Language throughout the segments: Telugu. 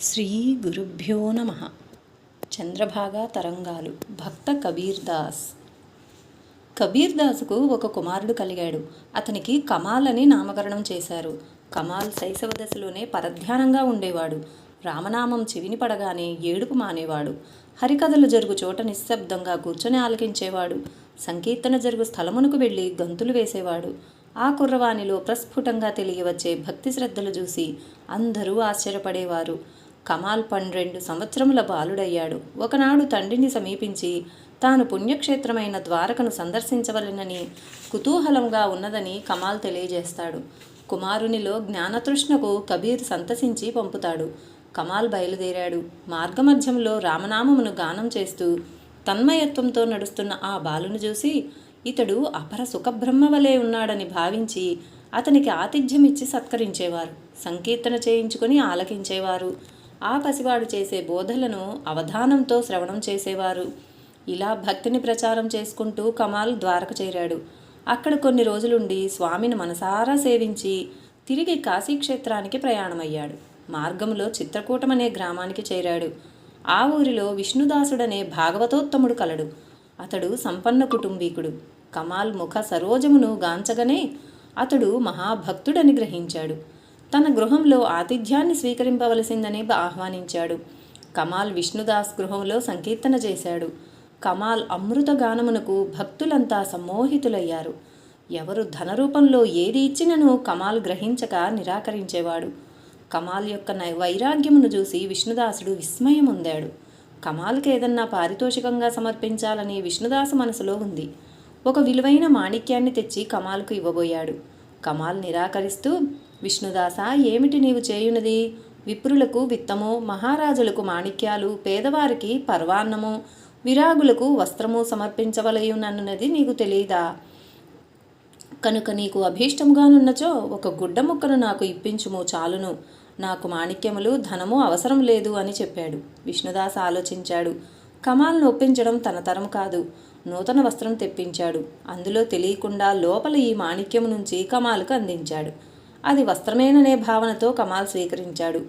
శ్రీ గురుభ్యో నమ. చంద్రభాగా తరంగాలు. భక్త కబీర్దాస్ కబీర్దాస్కు ఒక కుమారుడు కలిగాడు. అతనికి కమాల్ అని నామకరణం చేశారు. కమాల్ శైశవ దశలోనే పరధ్యానంగా ఉండేవాడు. రామనామం చెవిని పడగానే ఏడుపు మానేవాడు. హరికథలు జరుగు చోట నిశ్శబ్దంగా కూర్చొని ఆలకించేవాడు. సంకీర్తన జరుగు స్థలమునకు వెళ్ళి గంతులు వేసేవాడు. ఆ కుర్రవాణిలో ప్రస్ఫుటంగా తెలియవచ్చే భక్తి శ్రద్ధలు చూసి అందరూ ఆశ్చర్యపడేవారు. కమాల్ పన్నెండు సంవత్సరముల బాలుడయ్యాడు. ఒకనాడు తండ్రిని సమీపించి తాను పుణ్యక్షేత్రమైన ద్వారకను సందర్శించవలెనని కుతూహలంగా ఉన్నదని కమాల్ తెలియజేస్తాడు. కుమారునిలో జ్ఞానతృష్ణకు కబీర్ సంతసించి పంపుతాడు. కమాల్ బయలుదేరాడు. మార్గమధ్యంలో రామనామమును గానం చేస్తూ తన్మయత్వంతో నడుస్తున్న ఆ బాలును చూసి ఇతడు అపర సుఖబ్రహ్మ వలె ఉన్నాడని భావించి అతనికి ఆతిథ్యమిచ్చి సత్కరించేవారు. సంకీర్తన చేయించుకొని ఆలకించేవారు. ఆ పసివాడు చేసే బోధలను అవధానంతో శ్రవణం చేసేవారు. ఇలా భక్తిని ప్రచారం చేసుకుంటూ కమాల్ ద్వారక చేరాడు. అక్కడ కొన్ని రోజులుండి స్వామిని మనసారా సేవించి తిరిగి కాశీక్షేత్రానికి ప్రయాణమయ్యాడు. మార్గంలో చిత్రకూటం అనే గ్రామానికి చేరాడు. ఆ ఊరిలో విష్ణుదాసుడనే భాగవతోత్తముడు కలడు. అతడు సంపన్న కుటుంబీకుడు. కమాల్ ముఖ సరోజమును గాంచగనే అతడు మహాభక్తుడని గ్రహించాడు. తన గృహంలో ఆతిథ్యాన్ని స్వీకరింపవలసిందని ఆహ్వానించాడు. కమాల్ విష్ణుదాస్ గృహంలో సంకీర్తన చేశాడు. కమాల్ అమృత గానమునకు భక్తులంతా సమ్మోహితులయ్యారు. ఎవరు ధనరూపంలో ఏది ఇచ్చినను కమాల్ గ్రహించక నిరాకరించేవాడు. కమాల్ యొక్క నై వైరాగ్యమును చూసి విష్ణుదాసుడు విస్మయం కమాల్కి ఏదన్నా పారితోషికంగా సమర్పించాలని విష్ణుదాసు మనసులో ఉంది. ఒక విలువైన మాణిక్యాన్ని తెచ్చి కమాల్కు ఇవ్వబోయాడు. కమాల్ నిరాకరిస్తూ విష్ణుదాస ఏమిటి నీవు చేయునది? విప్రులకు విత్తము మహారాజులకు మాణిక్యాలు పేదవారికి పర్వాన్నము విరాగులకు వస్త్రము సమర్పించవలయునన్నది నీకు తెలియదా? కనుక నీకు అభీష్టముగానున్నచో ఒక గుడ్డ ముక్కను నాకు ఇప్పించుము చాలును. నాకు మాణిక్యములు ధనము అవసరం లేదు అని చెప్పాడు. విష్ణుదాస్ ఆలోచించాడు. కమాల్ను ఒప్పించడం తన తరం కాదు. నూతన వస్త్రం తెప్పించాడు. అందులో తెలియకుండా లోపల ఈ మాణిక్యము నుంచి కమాలకు అందించాడు. అది వస్త్రమేననే భావనతో కమాల్ స్వీకరించాడు.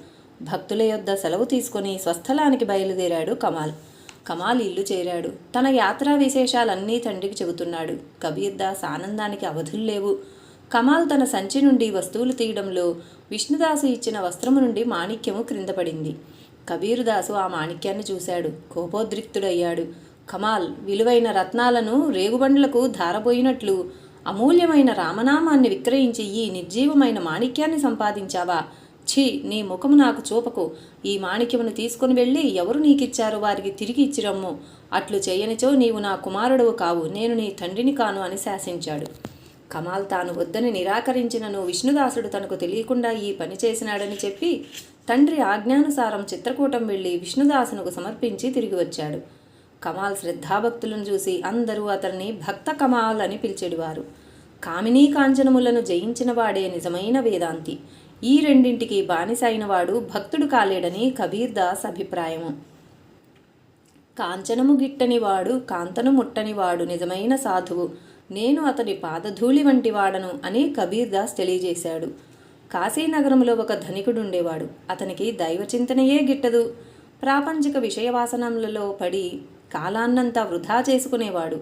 భక్తుల యొద్ద సెలవు తీసుకుని స్వస్థలానికి బయలుదేరాడు కమాల్. కమాల్ ఇల్లు చేరాడు. తన యాత్రా విశేషాలన్నీ తండ్రికి చెబుతున్నాడు. కబీర్ దాస్ ఆనందానికి అవధులు లేవు. కమాల్ తన సంచి నుండి వస్తువులు తీయడంలో విష్ణుదాసు ఇచ్చిన వస్త్రము నుండి మాణిక్యము క్రింద పడింది. కబీరుదాసు ఆ మాణిక్యాన్ని చూశాడు. కోపోద్రిక్తుడయ్యాడు. కమాల్ విలువైన రత్నాలను రేగుబండ్లకు ధారపోయినట్లు అమూల్యమైన రామనామాన్ని విక్రయించి ఈ నిర్జీవమైన మాణిక్యాన్ని సంపాదించావా? ఛీ నీ ముఖము నాకు చూపకు. ఈ మాణిక్యమును తీసుకుని వెళ్ళి ఎవరు నీకిచ్చారు? వారికి తిరిగి ఇచ్చిరమ్ము. అట్లు చేయనిచో నీవు నా కుమారుడవు కావు. నేను నీ తండ్రిని కాను అని శాసించాడు. కమాల్ తాను వద్దని నిరాకరించినను విష్ణుదాసుడు తనకు తెలియకుండా ఈ పని చేసినాడని చెప్పి తండ్రి ఆజ్ఞానుసారం చిత్రకూటం వెళ్ళి విష్ణుదాసునకు సమర్పించి తిరిగి వచ్చాడు. కమాల్ శ్రద్ధాభక్తులను చూసి అందరూ అతన్ని భక్త కమాల్ అని పిలిచెడివారు. కామినీ కాంచనములను జయించిన వాడే నిజమైన వేదాంతి. ఈ రెండింటికి బానిస అయినవాడు భక్తుడు కాలేడని కబీర్ దాస్ అభిప్రాయము. కాంచనము గిట్టనివాడు కాంతను ముట్టనివాడు నిజమైన సాధువు. నేను అతని పాదధూళి వంటి వాడను అని కబీర్ దాస్ తెలియజేశాడు. కాశీనగరంలో ఒక ధనికుడుండేవాడు. అతనికి దైవచింతనయే గిట్టదు. ప్రాపంచిక విషయవాసనములలో పడి కాలాన్నంతా వృధా చేసుకునేవాడు.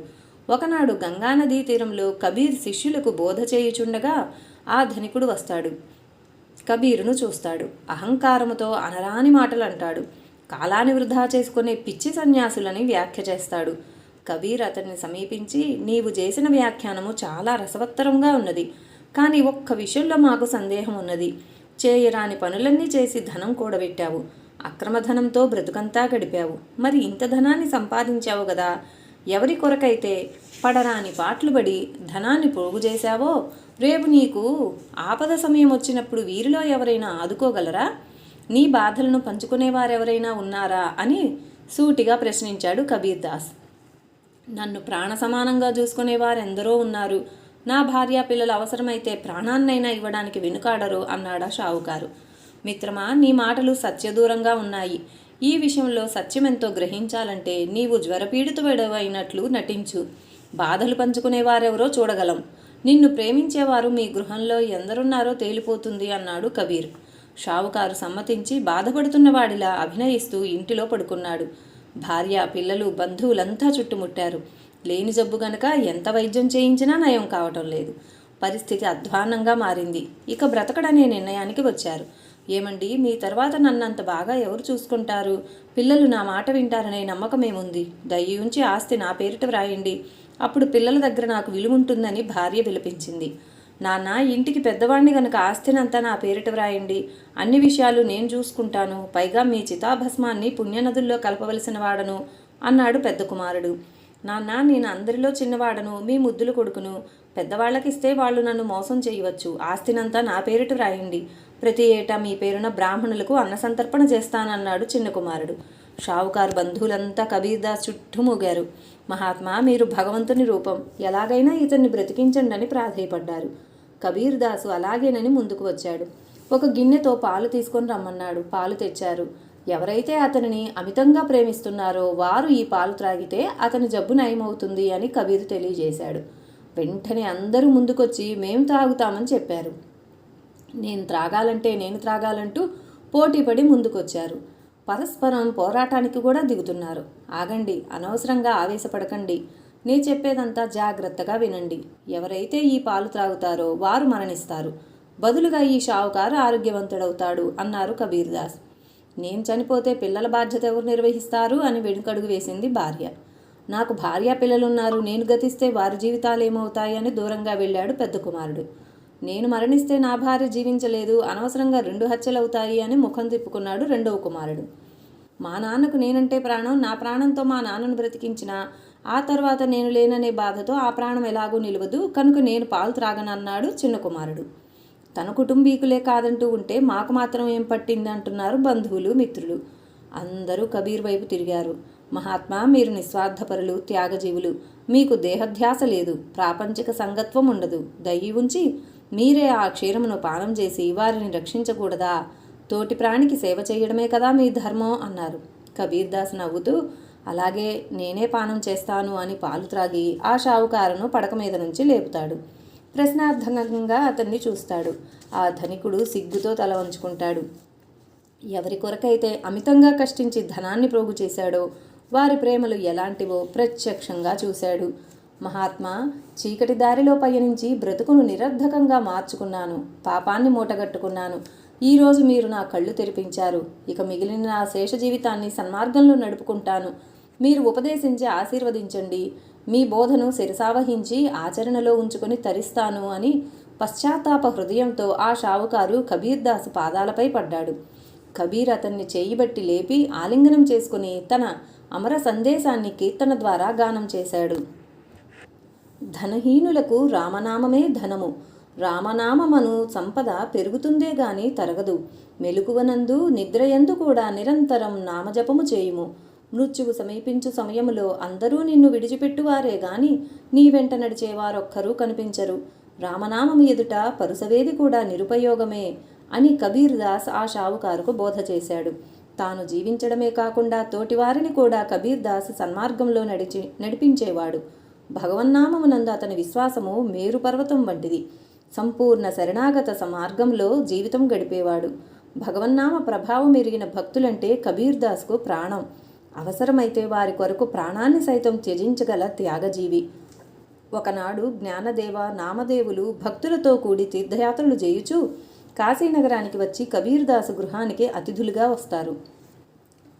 ఒకనాడు గంగానదీ తీరంలో కబీర్ శిష్యులకు బోధ చేయుచుండగా ఆ ధనికుడు వస్తాడు. కబీరును చూస్తాడు. అహంకారముతో అనరాని మాటలు అంటాడు కాలాన్ని వృధా చేసుకునే పిచ్చి సన్యాసులని వ్యాఖ్య చేస్తాడు. కబీర్ అతన్ని సమీపించి నీవు చేసిన వ్యాఖ్యానము చాలా రసవత్తరంగా ఉన్నది. కానీ ఒక్క విషయంలో మాకు సందేహం ఉన్నది చేయరాని పనులన్నీ చేసి ధనం కూడబెట్టావు. అక్రమధనంతో బ్రతుకంతా గడిపావు. మరి ఇంత ధనాన్ని సంపాదించావు కదా ఎవరి కొరకైతే పడరాని పాటలు పడి ధనాన్ని పోగు చేశావో రేపు నీకు ఆపద సమయం వచ్చినప్పుడు వీరిలో ఎవరైనా ఆదుకోగలరా? నీ బాధలను పంచుకునేవారెవరైనా ఉన్నారా? అని సూటిగా ప్రశ్నించాడు కబీర్ దాస్. నన్ను ప్రాణ సమానంగా చూసుకునేవారెందరో ఉన్నారు. నా భార్య పిల్లలు అవసరమైతే ప్రాణాన్నైనా ఇవ్వడానికి వెనుకాడరు అన్నాడా షావుకారు. మిత్రమా నీ మాటలు సత్యదూరంగా ఉన్నాయి. ఈ విషయంలో సత్యమెంతో గ్రహించాలంటే నీవు జ్వరపీడితుడవైనట్లు నటించు. బాధలు పంచుకునేవారెవరో చూడగలం. నిన్ను ప్రేమించేవారు మీ గృహంలో ఎందరున్నారో తేలిపోతుంది అన్నాడు కబీర్. షావుకారు సమ్మతించి బాధపడుతున్న వాడిలా అభినయిస్తూ ఇంటిలో పడుకున్నాడు. భార్య పిల్లలు బంధువులంతా చుట్టుముట్టారు. లేని జబ్బు గనక ఎంత వైద్యం చేయించినా నయం కావటం లేదు. పరిస్థితి అధ్వాన్నంగా మారింది. ఇక బ్రతకడనే నిర్ణయానికి వచ్చారు. ఏమండి మీ తర్వాత నన్నంత బాగా ఎవరు చూసుకుంటారు? పిల్లలు నా మాట వింటారనే నమ్మకమేముంది? దయ ఉంచి ఆస్తి నా పేరిట వ్రాయండి. అప్పుడు పిల్లల దగ్గర నాకు విలువుంటుందని భార్య విలపించింది. నాన్న ఇంటికి పెద్దవాణ్ణి గనక ఆస్తినంతా నా పేరిట వ్రాయండి. అన్ని విషయాలు నేను చూసుకుంటాను. పైగా మీ చితాభస్మాన్ని పుణ్యనదుల్లో కలపవలసిన వాడను అన్నాడు పెద్ద కుమారుడు. నాన్న నేను అందరిలో చిన్నవాడను మీ ముద్దులు కొడుకును. పెద్దవాళ్ళకిస్తే వాళ్ళు నన్ను మోసం చేయవచ్చు. ఆస్తినంతా నా పేరిట వ్రాయండి. ప్రతి ఏటా మీ పేరున బ్రాహ్మణులకు అన్నసంతర్పణ చేస్తానన్నాడు చిన్న కుమారుడు షావుకారు బంధువులంతా కబీర్దాస్ చుట్టుమూగారు మహాత్మా మీరు భగవంతుని రూపం. ఎలాగైనా ఇతన్ని బ్రతికించండి అని ప్రాధేయపడ్డారు. కబీర్దాసు అలాగేనని ముందుకు వచ్చాడు. ఒక గిన్నెతో పాలు తీసుకొని రమ్మన్నాడు. పాలు తెచ్చారు. ఎవరైతే అతనిని అమితంగా ప్రేమిస్తున్నారో వారు ఈ పాలు త్రాగితే అతని జబ్బు నయమవుతుంది అని కబీర్ తెలియజేశాడు. వెంటనే అందరూ ముందుకొచ్చి మేం త్రాగుతామని చెప్పారు. నేను త్రాగాలంటే నేను త్రాగాలంటూ పోటీపడి ముందుకొచ్చారు. పరస్పరం పోరాటానికి కూడా దిగుతున్నారు. ఆగండి అనవసరంగా ఆవేశపడకండి. నే చెప్పేదంతా జాగ్రత్తగా వినండి. ఎవరైతే ఈ పాలు త్రాగుతారో వారు మరణిస్తారు. బదులుగా ఈ షావుకారు ఆరోగ్యవంతుడవుతాడు అన్నారు కబీర్దాస్. నేను చనిపోతే పిల్లల బాధ్యత ఎవరు నిర్వహిస్తారు అని వెనుకడుగు వేసింది భార్య. నాకు భార్య పిల్లలున్నారు. నేను గతిస్తే వారి జీవితాలు ఏమవుతాయి అని దూరంగా వెళ్ళాడు పెద్ద కుమారుడు. నేను మరణిస్తే నా భార్య జీవించలేదు అనవసరంగా రెండు హత్యలవుతాయి అని ముఖం తిప్పుకున్నాడు రెండవ కుమారుడు. మా నాన్నకు నేనంటే ప్రాణం నా ప్రాణంతో మా నాన్నను బ్రతికించిన ఆ తర్వాత నేను లేననే బాధతో ఆ ప్రాణం ఎలాగూ నిలవదు కనుక నేను పాలు త్రాగనన్నాడు చిన్న కుమారుడు. తన కుటుంబీకులే కాదంటూ ఉంటే మాకు మాత్రం ఏం పట్టింది అంటున్నారు బంధువులు మిత్రులు. అందరూ కబీర్ వైపు తిరిగారు. మహాత్మా మీరు నిస్వార్థపరులు త్యాగజీవులు. మీకు దేహధ్యాస లేదు ప్రాపంచిక సంగత్వం ఉండదు. దయ్యి ఉంచి మీరే ఆ క్షీరమును పానం చేసి వారిని రక్షించకూడదా? తోటి ప్రాణికి సేవ చేయడమే కదా మీ ధర్మం అన్నారు. కబీర్దాస్ నవ్వుతూ అలాగే నేనే పానం చేస్తాను అని పాలు త్రాగి ఆ షావుకారును పడక మీద నుంచి లేపుతాడు. ప్రశ్నార్థకంగా అతన్ని చూస్తాడు. ఆ ధనికుడు సిగ్గుతో తల వంచుకుంటాడు. ఎవరి కొరకైతే అమితంగా కష్టించి ధనాన్ని ప్రోగు చేశాడో వారి ప్రేమలు ఎలాంటివో ప్రత్యక్షంగా చూశాడు. మహాత్మా చీకటి దారిలో పయనించి బ్రతుకును నిరర్ధకంగా మార్చుకున్నాను పాపాన్ని మూటగట్టుకున్నాను. ఈరోజు మీరు నా కళ్ళు తెరిపించారు. ఇక మిగిలిన నా శేష జీవితాన్ని సన్మార్గంలో నడుపుకుంటాను. మీరు ఉపదేశించి ఆశీర్వదించండి. మీ బోధను శిరసావహించి ఆచరణలో ఉంచుకొని తరిస్తాను అని పశ్చాత్తాప హృదయంతో ఆ షావుకారు కబీర్ దాస్ పాదాలపై పడ్డాడు. కబీర్ అతన్ని చేయిబట్టి లేపి ఆలింగనం చేసుకుని తన అమర సందేశాన్ని కీర్తన ద్వారా గానం చేశాడు. ధనహీనులకు రామనామమే ధనము. రామనామమను సంపద పెరుగుతుందే గాని తరగదు. మెలుకువనందు నిద్రయందు కూడా నిరంతరం నామజపము చేయుము. మృత్యువు సమీపించు సమయములో అందరూ నిన్ను విడిచిపెట్టువారే గాని నీ వెంట నడిచేవారొక్కరూ కనిపించరు. రామనామము ఎదుట పరుసవేది కూడా నిరుపయోగమే అని కబీర్ దాస్ ఆ షావుకారుకు బోధ చేశాడు. తాను జీవించడమే కాకుండా తోటివారిని కూడా కబీర్ దాస్ సన్మార్గంలో నడిచి నడిపించేవాడు. భగవన్నామమునందు అతని విశ్వాసము మేరు పర్వతం వంటిది. సంపూర్ణ శరణాగత సమార్గంలో జీవితం గడిపేవాడు. భగవన్నామ ప్రభావం ఎరిగిన భక్తులంటే కబీర్దాస్కు ప్రాణం. అవసరమైతే వారి కొరకు ప్రాణాన్ని సైతం త్యజించగల త్యాగజీవి. ఒకనాడు జ్ఞానదేవ నామదేవులు భక్తులతో కూడి తీర్థయాత్రలు చేయుచు కాశీనగరానికి వచ్చి కబీర్దాసు గృహానికి అతిథులుగా వస్తారు.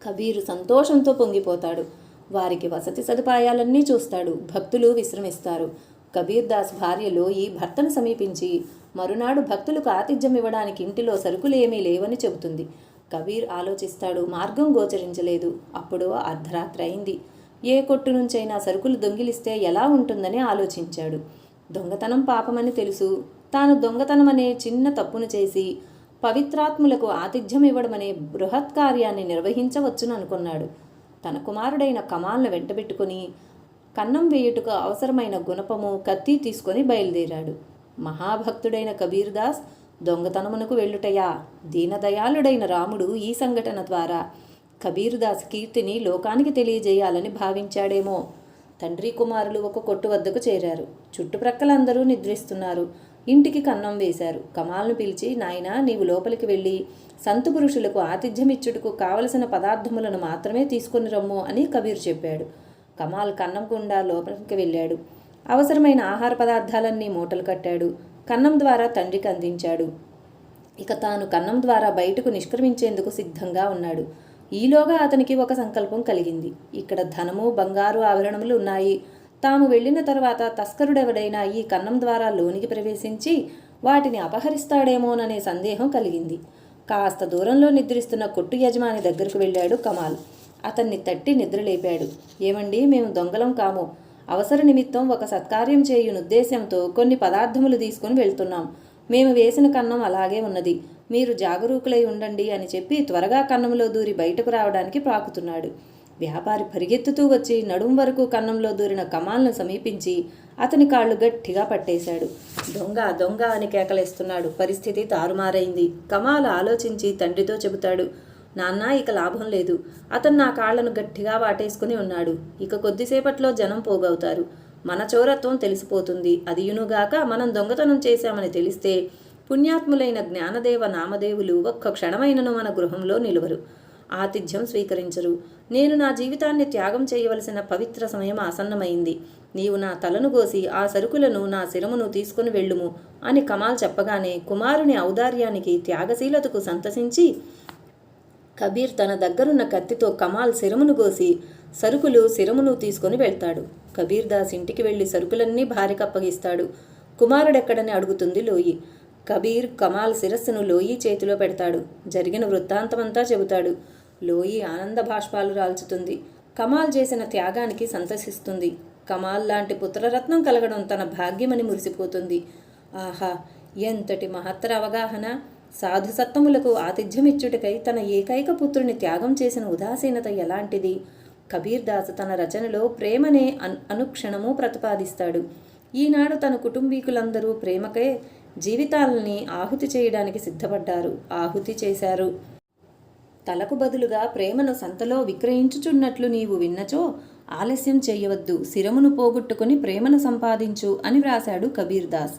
కబీరు సంతోషంతో పొంగిపోతాడు. వారికి వసతి సదుపాయాలన్నీ చూస్తాడు. భక్తులు విశ్రమిస్తారు. కబీర్ దాస్ భార్యలో ఈ భర్తను సమీపించి మరునాడు భక్తులకు ఆతిథ్యం ఇవ్వడానికి ఇంటిలో సరుకులేమీ లేవని చెబుతుంది. కబీర్ ఆలోచిస్తాడు మార్గం గోచరించలేదు. అప్పుడు అర్ధరాత్రి అయింది. ఏ కొట్టు నుంచైనా సరుకులు దొంగిలిస్తే ఎలా ఉంటుందని ఆలోచించాడు. దొంగతనం పాపమని తెలుసు. తాను దొంగతనం అనే చిన్న తప్పును చేసి పవిత్రాత్ములకు ఆతిథ్యం ఇవ్వడమనే బృహత్ కార్యాన్ని నిర్వహించవచ్చును అనుకున్నాడు తన కుమారుడైన కమాల్ను వెంటబెట్టుకుని కన్నం వేయుటకు అవసరమైన గుణపము కత్తి తీసుకొని బయలుదేరాడు. మహాభక్తుడైన కబీర్దాస్ దొంగతనమునకు వెళ్ళుటయా? దీనదయాళుడైన రాముడు ఈ సంఘటన ద్వారా కబీర్దాస్ కీర్తిని లోకానికి తెలియజేయాలని భావించాడేమో. తండ్రి కుమారులు ఒక కొట్టు వద్దకు చేరారు. చుట్టుప్రక్కలందరూ నిద్రిస్తున్నారు. ఇంటికి కన్నం వేశారు. కమాల్ను పిలిచి నాయనా నీవు లోపలికి వెళ్ళి సంతు పురుషులకు ఆతిథ్యమిచ్చుటకు కావలసిన పదార్థములను మాత్రమే తీసుకుని రమ్ము అని కబీర్ చెప్పాడు. కమాల్ కన్నం గుండా లోపలికి వెళ్ళాడు. అవసరమైన ఆహార పదార్థాలన్నీ మూటలు కట్టాడు. కన్నం ద్వారా తండ్రికి అందించాడు. ఇక తాను కన్నం ద్వారా బయటకు నిష్క్రమించేందుకు సిద్ధంగా ఉన్నాడు. ఈలోగా అతనికి ఒక సంకల్పం కలిగింది. ఇక్కడ ధనము బంగారు ఆభరణములు ఉన్నాయి. తాము వెళ్ళిన తర్వాత తస్కరుడెవడైనా ఈ కన్నం ద్వారా లోనికి ప్రవేశించి వాటిని అపహరిస్తాడేమోననే సందేహం కలిగింది. కాస్త దూరంలో నిద్రిస్తున్న కొట్టు యజమాని దగ్గరకు వెళ్ళాడు కమాల్. అతన్ని తట్టి నిద్రలేపాడు. ఏమండి మేము దొంగలం కాము. అవసర నిమిత్తం ఒక సత్కార్యం చేయునుద్దేశంతో కొన్ని పదార్థములు తీసుకుని వెళ్తున్నాం. మేము వేసిన కన్నం అలాగే ఉన్నది. మీరు జాగరూకులై ఉండండి అని చెప్పి త్వరగా కన్నంలో దూరి బయటకు రావడానికి ప్రాకుతున్నాడు. వ్యాపారి పరిగెత్తుతూ వచ్చి నడుం వరకు కన్నంలో దూరిన కమాల్ను సమీపించి అతని కాళ్ళు గట్టిగా పట్టేశాడు. దొంగ దొంగ అని కేకలేస్తున్నాడు. పరిస్థితి తారుమారైంది. కమాల్ ఆలోచించి తండ్రితో చెబుతాడు నాన్న ఇక లాభం లేదు. అతను నా కాళ్ళను గట్టిగా వాటేసుకుని ఉన్నాడు. ఇక కొద్దిసేపట్లో జనం పోగవుతారు. మన చోరత్వం తెలిసిపోతుంది. అదియునుగాక మనం దొంగతనం చేశామని తెలిస్తే పుణ్యాత్ములైన జ్ఞానదేవ నామదేవులు ఒక్క క్షణమైనను మన గృహంలో నిలువరు. ఆతిథ్యం స్వీకరించరు. నేను నా జీవితాన్ని త్యాగం చేయవలసిన పవిత్ర సమయం ఆసన్నమైంది. నీవు నా తలను కోసి ఆ సరుకులను నా శిరమును తీసుకుని వెళ్ళుము అని కమాల్ చెప్పగానే కుమారుని ఔదార్యానికి త్యాగశీలతకు సంతసించి కబీర్ తన దగ్గరున్న కత్తితో కమాల్ శిరమును కోసి సరుకులు శిరమును తీసుకొని వెళ్తాడు. కబీర్ దాస్ ఇంటికి వెళ్ళి సరుకులన్నీ భార్యకు అప్పగిస్తాడు. కుమారుడెక్కడని అడుగుతుంది లోయి. కబీర్ కమాల్ శిరస్సును లోయి చేతిలో పెడతాడు. జరిగిన వృత్తాంతమంతా చెబుతాడు. లోయి ఆనంద భాష్పాలు రాల్చుతుంది. కమాల్ చేసిన త్యాగానికి సంతసిస్తుంది. కమాల్ లాంటి పుత్రరత్నం కలగడం తన భాగ్యమని మురిసిపోతుంది. ఆహా ఎంతటి మహత్తర అవగాహన! సాధుసత్తములకు ఆతిథ్యమిచ్చుటకై తన ఏకైక పుత్రుని త్యాగం చేసిన ఉదాసీనత ఎలాంటిది? కబీర్దాస్ తన రచనలో ప్రేమనే అనుక్షణము ప్రతిపాదిస్తాడు. ఈనాడు తన కుటుంబీకులందరూ ప్రేమకే జీవితాలని ఆహుతి చేయడానికి సిద్ధపడ్డారు. ఆహుతి చేశారు. తలకు బదులుగా ప్రేమను సంతలో విక్రయించుచున్నట్లు నీవు విన్నచో ఆలస్యం చేయవద్దు శిరమును పోగొట్టుకుని ప్రేమను సంపాదించు అని వ్రాశాడు కబీర్ దాస్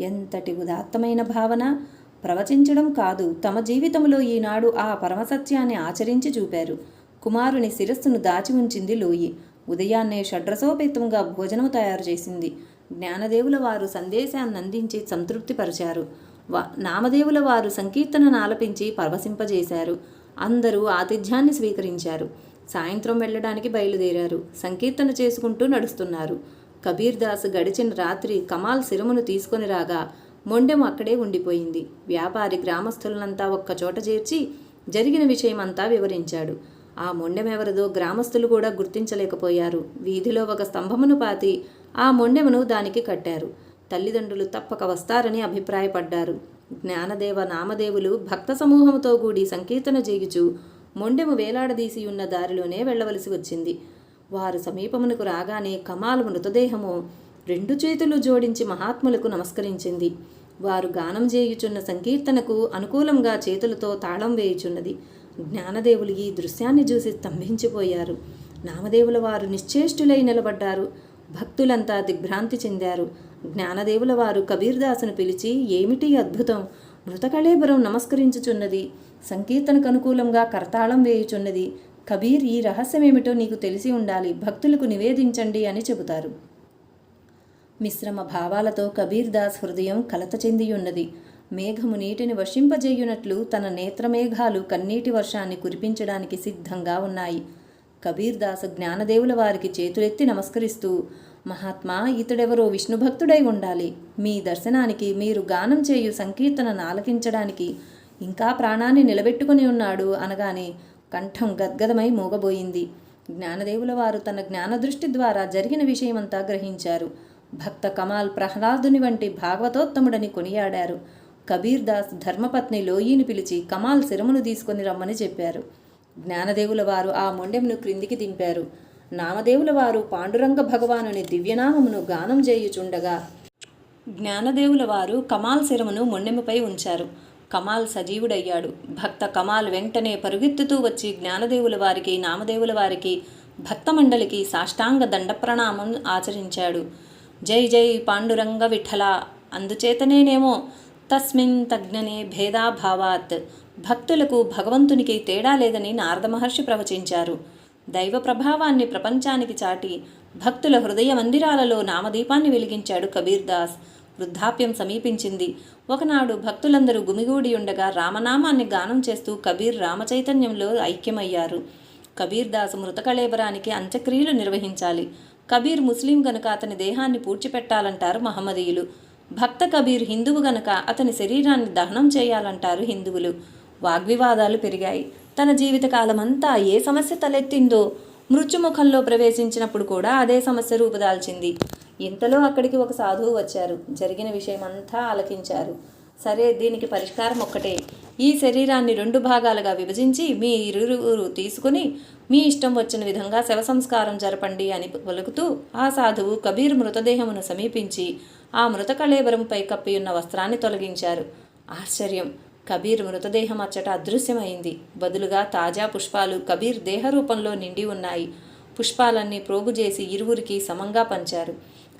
ఎంతటి ఉదాత్తమైన భావన! ప్రవచించడం కాదు తమ జీవితంలో ఈనాడు ఆ పరమసత్యాన్ని ఆచరించి చూపారు. కుమారుని శిరస్సును దాచి ఉంచింది లోయి. ఉదయాన్నే షడ్రసోపేతంగా భోజనం తయారు చేసింది. జ్ఞానదేవుల వారు సందేశాన్ని అందించి సంతృప్తిపరిచారు. వా నామదేవుల వారు సంకీర్తనను ఆలపించి పరవశింపజేశారు. అందరూ ఆతిథ్యాన్ని స్వీకరించారు. సాయంత్రం వెళ్ళడానికి బయలుదేరారు. సంకీర్తన చేసుకుంటూ నడుస్తున్నారు. కబీర్ దాస్ గడిచిన రాత్రి కమాల్ సిరమును తీసుకొని రాగా మొండెం అక్కడే ఉండిపోయింది. వ్యాపారి గ్రామస్తులనంతా ఒక్కచోట చేర్చి జరిగిన విషయమంతా వివరించాడు. ఆ మొండెమెవరిదో గ్రామస్తులు కూడా గుర్తించలేకపోయారు. వీధిలో ఒక స్తంభమును పాతి ఆ మొండెమును దానికి కట్టారు. తల్లిదండ్రులు తప్పక వస్తారని అభిప్రాయపడ్డారు. జ్ఞానదేవ నామదేవులు భక్త సమూహముతో కూడి సంకీర్తన చేయుచు మొండెము వేలాడదీసి ఉన్న దారిలోనే వెళ్ళవలసి వచ్చింది. వారు సమీపమునకు రాగానే కమాల్ మృతదేహము రెండు చేతులు జోడించి మహాత్ములకు నమస్కరించింది. వారు గానం చేయుచున్న సంకీర్తనకు అనుకూలంగా చేతులతో తాళం వేయుచున్నది. జ్ఞానదేవులు ఈ దృశ్యాన్ని చూసి స్తంభించిపోయారు. నామదేవుల వారు నిశ్చేష్టులై నిలబడ్డారు. భక్తులంతా దిగ్భ్రాంతి చెందారు. జ్ఞానదేవుల వారు కబీర్దాసును పిలిచి ఏమిటి అద్భుతం? మృతకళేబరం నమస్కరించుచున్నది. సంకీర్తనకు అనుకూలంగా కరతాళం వేయుచున్నది. కబీర్ ఈ రహస్యమేమిటో నీకు తెలిసి ఉండాలి. భక్తులకు నివేదించండి అని చెబుతారు. మిశ్రమ భావాలతో కబీర్ దాస్ హృదయం కలత చెందియున్నది. మేఘము నీటిని వర్షింపజేయునట్లు తన నేత్రమేఘాలు కన్నీటి వర్షాన్ని కురిపించడానికి సిద్ధంగా ఉన్నాయి. కబీర్ దాస్ జ్ఞానదేవుల వారికి చేతులెత్తి నమస్కరిస్తూ మహాత్మా ఇతడెవరో విష్ణుభక్తుడై ఉండాలి. మీ దర్శనానికి మీరు గానం చేయు సంకీర్తనను ఆలకించడానికి ఇంకా ప్రాణాన్ని నిలబెట్టుకుని ఉన్నాడు అనగానే కంఠం గద్గదమై మూగబోయింది. జ్ఞానదేవుల వారు తన జ్ఞానదృష్టి ద్వారా జరిగిన విషయమంతా గ్రహించారు. భక్త కమాల్ ప్రహ్లాదుని వంటి భాగవతోత్తముడని కొనియాడారు. కబీర్ దాస్ ధర్మపత్ని లోయిని పిలిచి కమాల్ శిరమును తీసుకొని రమ్మని చెప్పారు. జ్ఞానదేవుల వారు ఆ మొండెమును క్రిందికి దింపారు. నామదేవుల వారు పాండురంగ భగవానుని దివ్యనామమును గానం చేయుచుండగా జ్ఞానదేవుల వారు కమాల్ శిరమును మొండెముపై ఉంచారు. కమాల్ సజీవుడయ్యాడు. భక్త కమాల్ వెంటనే పరుగెత్తుతూ వచ్చి జ్ఞానదేవుల వారికి నామదేవుల వారికి భక్త మండలికి సాష్టాంగ దండ ప్రణామం ఆచరించాడు. జై జై పాండురంగ విఠల! అందుచేతనేనేమో తస్మిన్ తజ్ఞనే భేదాభావాత్. భక్తులకు భగవంతునికి తేడా లేదని నారద మహర్షి ప్రవచించారు. దైవ ప్రభావాన్ని ప్రపంచానికి చాటి భక్తుల హృదయ మందిరాలలో నామదీపాన్ని వెలిగించాడు కబీర్ దాస్ వృద్ధాప్యం సమీపించింది. ఒకనాడు భక్తులందరూ గుమిగూడి ఉండగా రామనామాన్ని గానం చేస్తూ కబీర్ రామచైతన్యంలో ఐక్యమయ్యారు. కబీర్ దాస్ మృతకళేబరానికి అంత్యక్రియలు నిర్వహించాలి. కబీర్ ముస్లిం గనుక అతని దేహాన్ని పూడ్చిపెట్టాలంటారు మహమ్మదీయులు. భక్త కబీర్ హిందువు గనుక అతని శరీరాన్ని దహనం చేయాలంటారు హిందువులు. వాగ్వివాదాలు పెరిగాయి. తన జీవితకాలమంతా ఏ సమస్య తలెత్తిందో మృత్యుముఖంలో ప్రవేశించినప్పుడు కూడా అదే సమస్య రూపుదాల్చింది. ఇంతలో అక్కడికి ఒక సాధువు వచ్చారు. జరిగిన విషయమంతా ఆలకించారు. సరే దీనికి పరిష్కారం ఒక్కటే. ఈ శరీరాన్ని రెండు భాగాలుగా విభజించి మీ ఇరువురు తీసుకుని మీ ఇష్టం వచ్చిన విధంగా శవ సంస్కారం జరపండి అని పలుకుతూ ఆ సాధువు కబీర్ మృతదేహమును సమీపించి ఆ మృత కళేబరంపై కప్పియున్న వస్త్రాన్ని తొలగించారు. ఆశ్చర్యం! కబీర్ మృతదేహం అచ్చట అదృశ్యమైంది. బదులుగా తాజా పుష్పాలు కబీర్ దేహ రూపంలో నిండి ఉన్నాయి. పుష్పాలన్నీ ప్రోగు చేసి ఇరువురికి సమంగా పంచారు.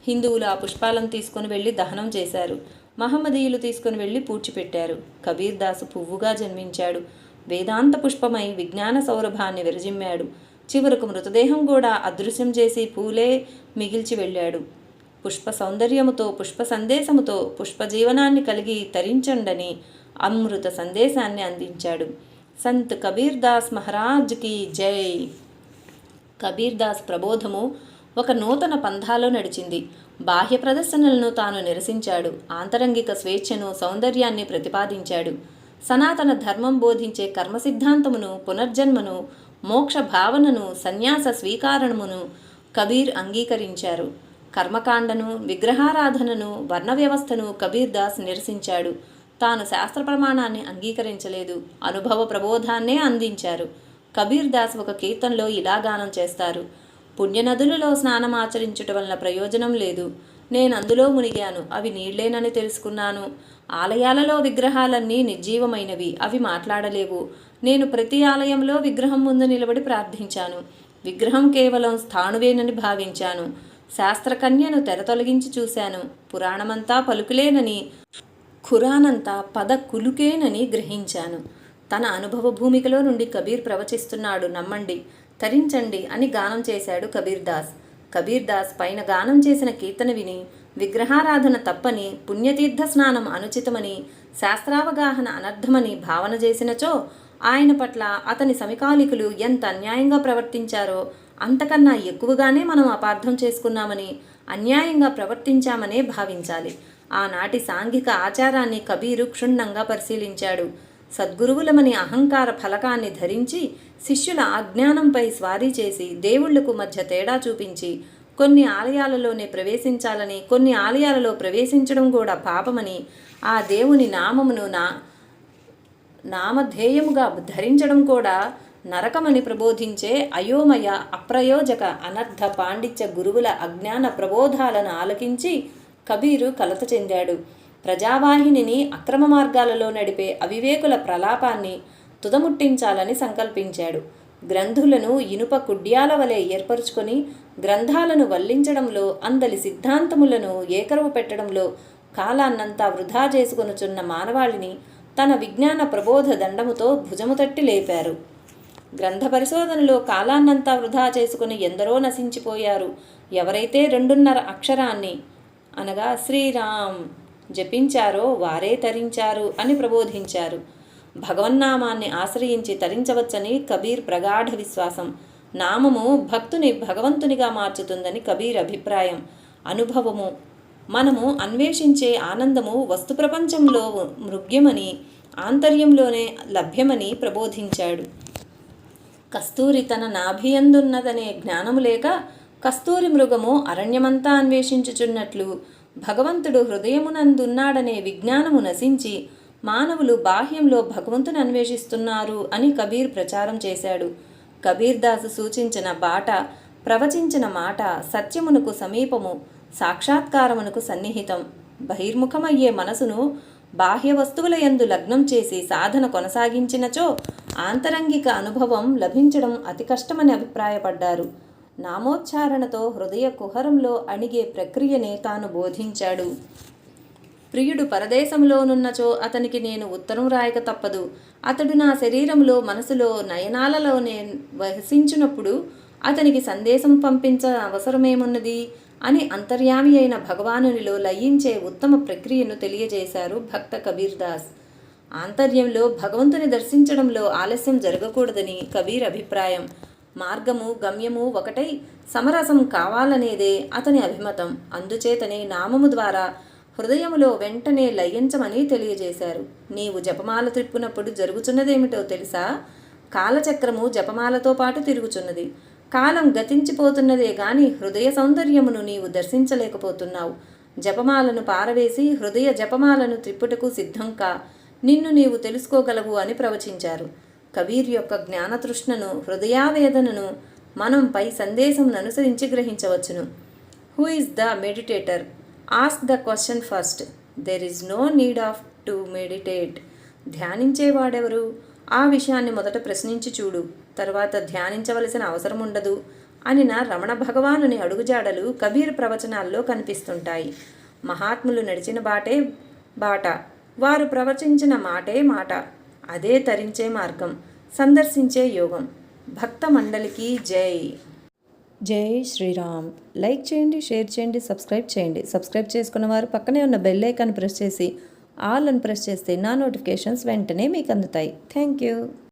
హిందువులు ఆ పుష్పాలను తీసుకుని వెళ్ళి దహనం చేశారు. మహమ్మదీయులు తీసుకుని వెళ్ళి పూడ్చిపెట్టారు కబీర్ దాసు పువ్వుగా జన్మించాడు. వేదాంత పుష్పమై విజ్ఞాన సౌరభాన్ని విరజిమ్మాడు. చివరకు మృతదేహం కూడా అదృశ్యం చేసి పూలే మిగిల్చి వెళ్ళాడు. పుష్ప సౌందర్యముతో పుష్ప సందేశముతో పుష్ప జీవనాన్ని కలిగి తరించండని అమృత సందేశాన్ని అందించాడు. సంత్ కబీర్దాస్ మహారాజ్కి జై. కబీర్దాస్ ప్రబోధము ఒక నూతన పంథాలో నడిచింది. బాహ్య ప్రదర్శనలను తాను నిరసించాడు. ఆంతరంగిక స్వేచ్ఛను సౌందర్యాన్ని ప్రతిపాదించాడు. సనాతన ధర్మం బోధించే కర్మ సిద్ధాంతమును పునర్జన్మను మోక్ష భావనను సన్యాస స్వీకారణమును కబీర్ అంగీకరించారు. కర్మకాండను విగ్రహారాధనను వర్ణ వ్యవస్థను కబీర్దాస్ నిరసించాడు. తాను శాస్త్ర ప్రమాణాన్ని అంగీకరించలేదు. అనుభవ ప్రబోధాన్నే అందించారు. కబీర్ దాస్ ఒక కీర్తనలో ఇలా గానం చేస్తారు. పుణ్యనదులలో స్నానం ఆచరించుట వలన ప్రయోజనం లేదు. నేను అందులో మునిగాను. అవి నీళ్ళేనని తెలుసుకున్నాను. ఆలయాలలో విగ్రహాలన్నీ నిర్జీవమైనవి. అవి మాట్లాడలేవు. నేను ప్రతి ఆలయంలో విగ్రహం ముందు నిలబడి ప్రార్థించాను. విగ్రహం కేవలం స్థాణువేనని భావించాను. శాస్త్రకన్యను తెర తొలగించి చూశాను. పురాణమంతా పలుకులేనని ఖురానంతా పద కులుకేనని గ్రహించాను. తన అనుభవ భూమికలో నుండి కబీర్ ప్రవచిస్తున్నాడు నమ్మండి తరించండి అని గానం చేశాడు కబీర్ దాస్. కబీర్ దాస్ పైన గానం చేసిన కీర్తన విని విగ్రహారాధన తప్పని పుణ్యతీర్థ స్నానం అనుచితమని శాస్త్రావగాహన అనర్థమని భావన చేసినచో ఆయన పట్ల అతని సమకాలికులు ఎంత అన్యాయంగా ప్రవర్తించారో అంతకన్నా ఎక్కువగానే మనం అపార్థం చేసుకున్నామని అన్యాయంగా ప్రవర్తించామనే భావించాలి. ఆనాటి సాంఘిక ఆచారాన్ని కబీరు క్షుణ్ణంగా పరిశీలించాడు. సద్గురువులమని అహంకార ఫలకాన్ని ధరించి శిష్యుల అజ్ఞానంపై స్వారీ చేసి దేవుళ్ళకు మధ్య తేడా చూపించి కొన్ని ఆలయాలలోనే ప్రవేశించాలని కొన్ని ఆలయాలలో ప్రవేశించడం కూడా పాపమని ఆ దేవుని నామమును నా నామధేయముగా ధరించడం కూడా నరకమని ప్రబోధించే అయోమయ అప్రయోజక అనర్థ పాండిత్య గురువుల అజ్ఞాన ప్రబోధాలను ఆలకించి కబీరు కలత చెందాడు. ప్రజావాహినిని అక్రమ మార్గాలలో నడిపే అవివేకుల ప్రలాపాన్ని తుదముట్టించాలని సంకల్పించాడు. గ్రంథులను ఇనుప కుడ్యాల వలె ఏర్పరుచుకొని గ్రంథాలను వల్లించడంలో అందలి సిద్ధాంతములను ఏకరువు పెట్టడంలో కాలాన్నంతా వృధా చేసుకొనుచున్న మానవాళిని తన విజ్ఞాన ప్రబోధ దండముతో భుజము తట్టి లేపారు. గ్రంథ పరిశోధనలో కాలాన్నంతా వృధా చేసుకుని ఎందరో నశించిపోయారు. ఎవరైతే రెండున్నర అక్షరాన్ని అనగా శ్రీరామ్ జపించారో వారే తరించారు అని ప్రబోధించారు. భగవన్నామాన్ని ఆశ్రయించి తరించవచ్చని కబీర్ ప్రగాఢ విశ్వాసం. నామము భక్తుని భగవంతునిగా మార్చుతుందని కబీర్ అభిప్రాయం. అనుభవము. మనము అన్వేషించే ఆనందము వస్తు ప్రపంచంలో మృగ్యమని ఆంతర్యంలోనే లభ్యమని ప్రబోధించాడు. కస్తూరి తన నాభియందున్నదనే జ్ఞానము లేక కస్తూరి మృగము అరణ్యమంతా అన్వేషించుచున్నట్లు భగవంతుడు హృదయమునందున్నాడనే విజ్ఞానము నశించి మానవులు బాహ్యంలో భగవంతుని అన్వేషిస్తున్నారు అని కబీర్ ప్రచారం చేశాడు. కబీర్ దాసు సూచించిన బాట ప్రవచించిన మాట సత్యమునకు సమీపము సాక్షాత్కారమునకు సన్నిహితం. బహిర్ముఖమయ్యే మనసును బాహ్య వస్తువుల యందు లగ్నం చేసి సాధన కొనసాగించినచో ఆంతరంగిక అనుభవం లభించడం అతి కష్టమని అభిప్రాయపడ్డారు. నామోచ్చారణతో హృదయ కుహరంలో అణిగే ప్రక్రియనే తాను బోధించాడు. ప్రియుడు పరదేశంలోనున్నచో అతనికి నేను ఉత్తరం రాయక తప్పదు. అతడు నా శరీరంలో మనసులో నయనాలలో నేను అతనికి సందేశం పంపించ అవసరమేమున్నది? అని అంతర్యామి అయిన భగవానునిలో లయించే ఉత్తమ ప్రక్రియను తెలియజేశారు భక్త కబీర్ దాస్. ఆంతర్యంలో భగవంతుని దర్శించడంలో ఆలస్యం జరగకూడదని కబీర్ అభిప్రాయం. మార్గము గమ్యము ఒకటై సమరసం కావాలనేదే అతని అభిమతం. అందుచేతనే నామము ద్వారా హృదయములో వెంటనే లయించమని తెలియజేశారు. నీవు జపమాల త్రిప్పునప్పుడు జరుగుచున్నదేమిటో తెలుసా? కాలచక్రము జపమాలతో పాటు తిరుగుచున్నది. కాలం గతించిపోతున్నదే గాని హృదయ సౌందర్యమును నీవు దర్శించలేకపోతున్నావు. జపమాలను పారవేసి హృదయ జపమాలను త్రిప్పుటకు సిద్ధంకా. నిన్ను నీవు తెలుసుకోగలవు అని ప్రవచించారు. కబీర్ యొక్క జ్ఞానతృష్ణను హృదయావేదనను మనం పై సందేశం అనుసరించి గ్రహించవచ్చును. Who is the meditator ask the question first there is no need of to meditate ధ్యానించేవాడెవరు ఆ విషయాన్ని మొదట ప్రశ్నించి చూడు. తర్వాత ధ్యానించవలసిన అవసరం ఉండదు అని నా రమణ భగవానుని అడుగుజాడలు కబీర్ ప్రవచనాల్లో కనిపిస్తుంటాయి. మహాత్ములు నడిచిన బాటే బాట. వారు ప్రవచించిన మాటే మాట. అదే తరించే మార్గం సందర్శించే యోగం. భక్త మండలికి జై. జై శ్రీరామ్. లైక్ చేయండి షేర్ చేయండి సబ్స్క్రైబ్ చేయండి. సబ్స్క్రైబ్ చేసుకున్న వారు పక్కనే ఉన్న బెల్ ఐకాన్ ప్రెస్ చేసి ఆల్ అని ప్రెస్ చేస్తే నా నోటిఫికేషన్స్ వెంటనే మీకు అందుతాయి. Thank you.